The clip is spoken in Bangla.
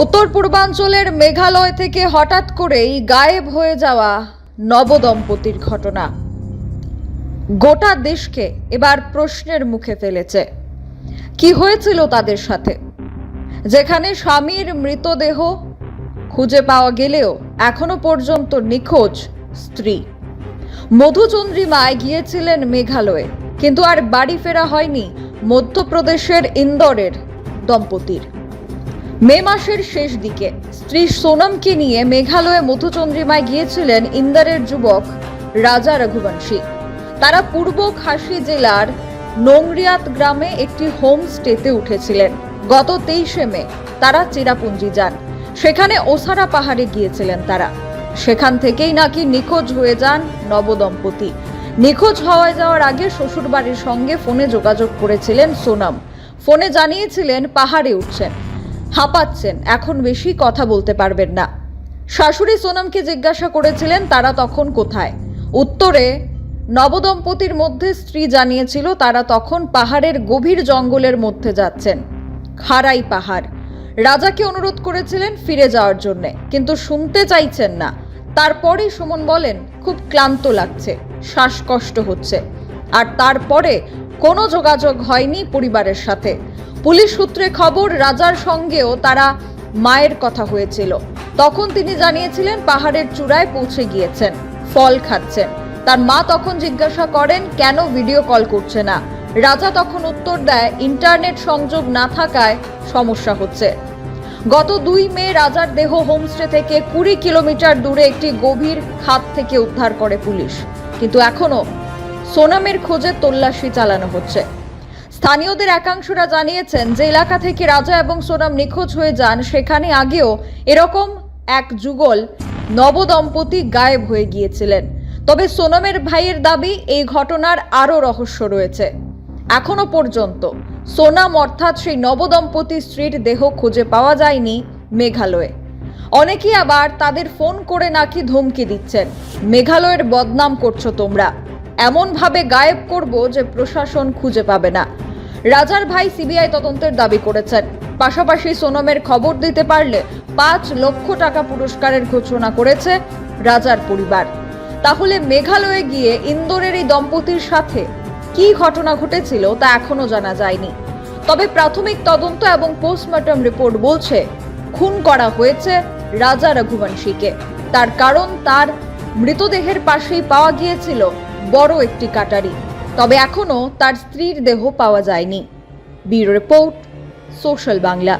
উত্তর পূর্বাঞ্চলের মেঘালয় থেকে হঠাৎ করেই গায়েব হয়ে যাওয়া নবদম্পতির ঘটনা। গোটা দেশকে এবার প্রশ্নের মুখে ফেলেছে। কি হয়েছিল তাদের সাথে? যেখানে স্বামীর মৃতদেহ খুঁজে পাওয়া গেলেও এখনও পর্যন্ত নিখোঁজ স্ত্রী। মধুচন্দ্রিমায় গিয়েছিলেন মেঘালয়ে, কিন্তু আর বাড়ি ফেরা হয়নি মধ্যপ্রদেশের ইন্দোরের দম্পতির। মে মাসের শেষ দিকে স্ত্রী সোনমকে নিয়ে মেঘালয়ে মধুচন্দ্রিমায় গিয়েছিলেন ইন্দারের যুবক রাজা রঘুবংশী। তারা পূর্ব খাসি জেলার নোংরিয়াত গ্রামে একটি হোমস্টেতে উঠেছিলেন। গত তেইশে মে তারা চেরাপুঞ্জি যান। সেখানে ওসারা পাহাড়ে গিয়েছিলেন তারা। সেখান থেকেই নাকি নিখোঁজ হয়ে যান নবদম্পতি। নিখোঁজ হওয়া যাওয়ার আগে শ্বশুরবাড়ির সঙ্গে ফোনে যোগাযোগ করেছিলেন সোনাম। ফোনে জানিয়েছিলেন পাহাড়ে উঠছেন। হাঁপাচ্ছেন, এখন বেশি কথা বলতে পারবেন না। শাশুড়ি সোনামকে জিজ্ঞাসা করেছিলেন, তারা তখন কোথায়? উত্তরে, নবদম্পতির মধ্যে স্ত্রী জানিয়েছিল, তারা তখন পাহাড়ের গভীর জঙ্গলের মধ্যে যাচ্ছেন। খারাই পাহাড়। রাজাকে অনুরোধ করেছিলেন ফিরে যাওয়ার জন্য, কিন্তু শুনতে চাইছেন না। তারপরেই সুমন বলেন, খুব ক্লান্ত লাগছে, শ্বাসকষ্ট হচ্ছে। আর তারপরে, কোনো যোগাযোগ হয়নি পরিবারের সাথে। পুলিশ সূত্রে খবর, রাজার সঙ্গেও তারা মায়ের কথা হয়েছিল। তখন তিনি জানিয়েছিলেন, পাহাড়ের চূড়ায় পৌঁছে গিয়েছেন, ফল খাচ্ছেন। তার মা তখন জিজ্ঞাসা করেন, কেন ভিডিও কল করছে না? রাজা তখন উত্তর দেয়, ইন্টারনেট সংযোগ না থাকায় সমস্যা হচ্ছে। গত দুই মে রাজার দেহ হোমস্টে থেকে কুড়ি কিলোমিটার দূরে একটি গভীর খাত থেকে উদ্ধার করে পুলিশ। কিন্তু এখনও সোনামের খোঁজে তল্লাশি চালানো হচ্ছে। স্থানীয়দের একাংশরা জানিয়েছেন যে এলাকা থেকে রাজা এবং সোনাম নিখোঁজ হয়ে যান। সেখানে আগেও এরকম এক যুগল নবদম্পতি গায়েব হয়ে গিয়েছিলেন। তবে সোনমের ভাইয়ের দাবি, এই ঘটনার আরও রহস্য রয়েছে। এখনও পর্যন্ত সোনাম অর্থাৎ সেই নবদম্পতি স্ত্রীর দেহ খুঁজে পাওয়া যায়নি মেঘালয়ে। অনেকেই আবার তাদের ফোন করে নাকি ধমকি দিচ্ছেন, মেঘালয়ের বদনাম করছ তোমরা। এমনভাবে গায়েব করব যে প্রশাসন খুঁজে পাবে না। রাজার ভাই সিবিআই তদন্তের দাবি করেছেন। পাশাপাশি সোনমের খবর দিতে পারলে পাঁচ লক্ষ টাকা পুরস্কারের ঘোষণা করেছে রাজার পরিবার। তাহলে মেঘালয়ে গিয়ে ইন্দোরের এই দম্পতির সাথে কি ঘটনা ঘটেছিল তা এখনও জানা যায়নি। তবে প্রাথমিক তদন্ত এবং পোস্টমর্টম রিপোর্ট বলছে, খুন করা হয়েছে রাজা রঘুবংশীকে। তার কারণ তার মৃতদেহের পাশেই পাওয়া গিয়েছিল বড় একটি কাটারি। তবে এখনও তার স্ত্রীর দেহ পাওয়া যায়নি। Bureau report social Bangla.